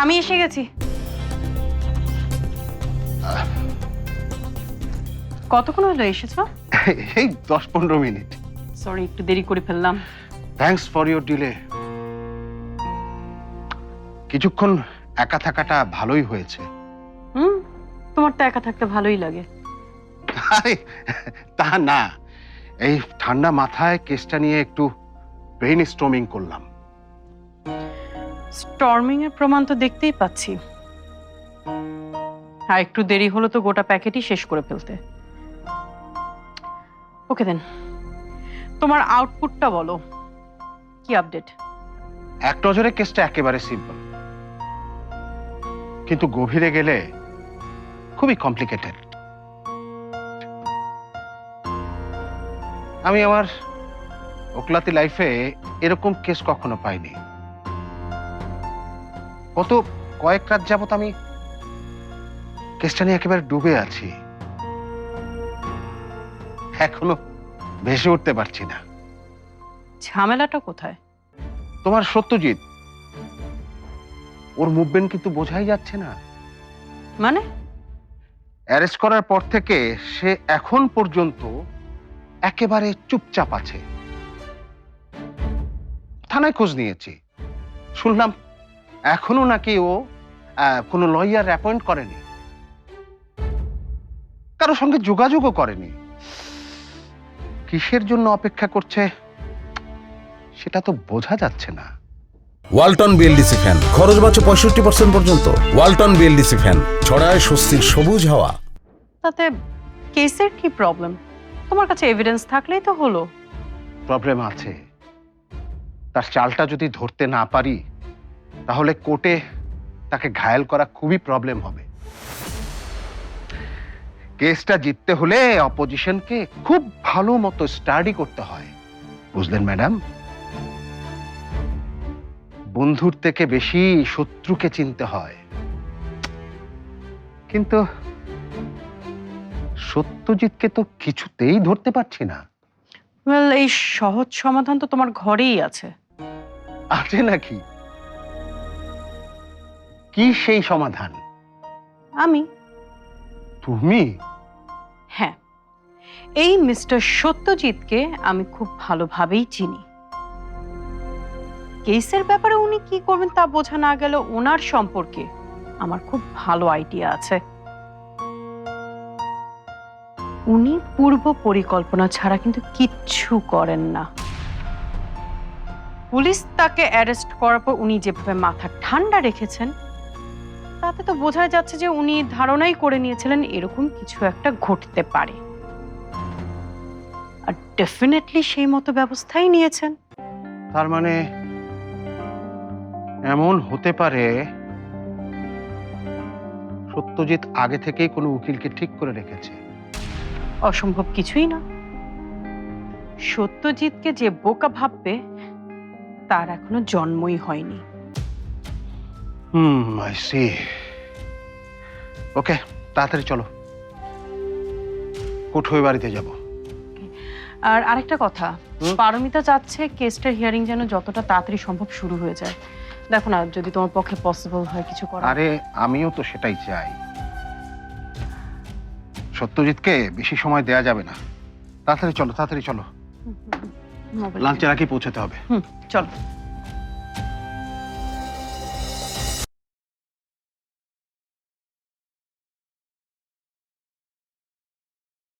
আমি এসে গেছি। কতক্ষণ হলো এসেছ? এই দশ পনেরো মিনিট। সরি একটু দেরি করে ফেললাম। থ্যাঙ্কস ফর ইউর ডিলে কিছুক্ষণ একা থাকাটা ভালোই হয়েছে। হুম তোমার তো একা থাকতে ভালোই লাগে। আরে তা না। এই ঠান্ডা মাথায় কেসটা নিয়ে একটু ব্রেন স্ট্রমিং করলাম। স্টর্মিং এর প্রমাণ তো দেখতেই পাচ্ছি। আর একটু দেরি হলো তো গোটা প্যাকেটই শেষ করে ফেলতে। ওকে দেন তোমার আউটপুটটা বলো। কি আপডেট এক নজরে কেসটা একেবারে সিম্পল কিন্তু গভীরে গেলে খুবই কমপ্লিকেটেড আমি আমার ওকলাতি লাইফে এরকম কেস কখনো পাইনি। গত কয়েক রাত যাবত আমি কেসটা নিয়ে একেবারে ডুবে আছি। এখনও ভেসে উঠতে পারছি না। ঝামেলাটা কোথায়? তোমার সত্যজিৎ ওর মুভমেন্ট কিন্তু বোঝাই যাচ্ছে না। মানে? অ্যারেস্ট করার পর থেকে সে এখন পর্যন্ত একেবারে চুপচাপ আছে। থানায় খোঁজ নিয়েছি। শুনলাম এখনও নাকি ও কোনো লয়ার অ্যাপয়েন্ট করেনি। কারও সঙ্গে যোগাযোগও করেনি। কিসের জন্য অপেক্ষা করছে সেটা তো বোঝা যাচ্ছে না। ওয়ালটন বিএলডিসি ফ্যান খরচ বাঁচে পঁয়ষট্টি পার্সেন্ট পর্যন্ত। ওয়ালটন বিএলডিসি ফ্যান ছড়ায় স্বস্তির সবুজ হাওয়া। তাতে কেসের কি প্রবলেম তোমার কাছে এভিডেন্স থাকলেই তো হলো। প্রবলেম আছে। তার চালটা যদি ধরতে না পারি তাহলে কোর্টে তাকে ঘায়েল করা খুবই প্রবলেম হবে। কেসটা জিততে হলে অপোজিশনকে খুব ভালো মতো স্টাডি করতে হয়। বুঝলেন ম্যাডাম বন্ধুর থেকে বেশি শত্রুকে চিনতে হয়। কিন্তু সত্যজিৎকে তো কিছুতেই ধরতে পারছি না। এই সহজ সমাধান তো তোমার ঘরেই আছে। আছে নাকি? কি সেই সমাধান? আমি। তুমি? হ্যাঁ। এই মিস্টার সত্যজিৎকে আমি খুব ভালোভাবেই চিনি। কেসের ব্যাপারে উনি কি করবেন তা বোঝা না গেল ওনার সম্পর্কে আমার খুব ভালো আইডিয়া আছে। উনি পূর্ব পরিকল্পনা ছাড়া কিন্তু কিচ্ছু করেন না। পুলিশ তাকে অ্যারেস্ট করার পর উনি যেভাবে মাথা ঠান্ডা রেখেছেন তাতে তো বোঝা যাচ্ছে যে উনি ধারণাই করে নিয়েছিলেন এরকম কিছু একটা ঘটতে পারে। আর ডেফিনেটলি সেই মতো ব্যবস্থাই নিয়েছেন। তার মানে এমন হতে পারে সত্যজিৎ আগে থেকেই কোনো উকিলকে ঠিক করে রেখেছে। অসম্ভব কিছুই না। সত্যজিৎকে যে বোকা ভাববে তার এখনও জন্মই হয়নি। হুম আই সি ওকে তাড়াতাড়ি চলো। কোঠোয় বাড়িতে যাব। আর আরেকটা কথা? পারমিতা চাচ্ছে কেসটার হিয়ারিং যেন যতটা তাড়াতাড়ি সম্ভব শুরু হয়ে যায়। দেখো না যদি তোমার পক্ষে পসিবল হয় কিছু করা আরে আমিও তো সেটাই চাই। সত্যজিৎকে বেশি সময় দেয়া যাবে না। তাড়াতাড়ি চলো তাড়াতাড়ি চলো। লাঞ্চের আগে পৌঁছাতে হবে। হুম চলো।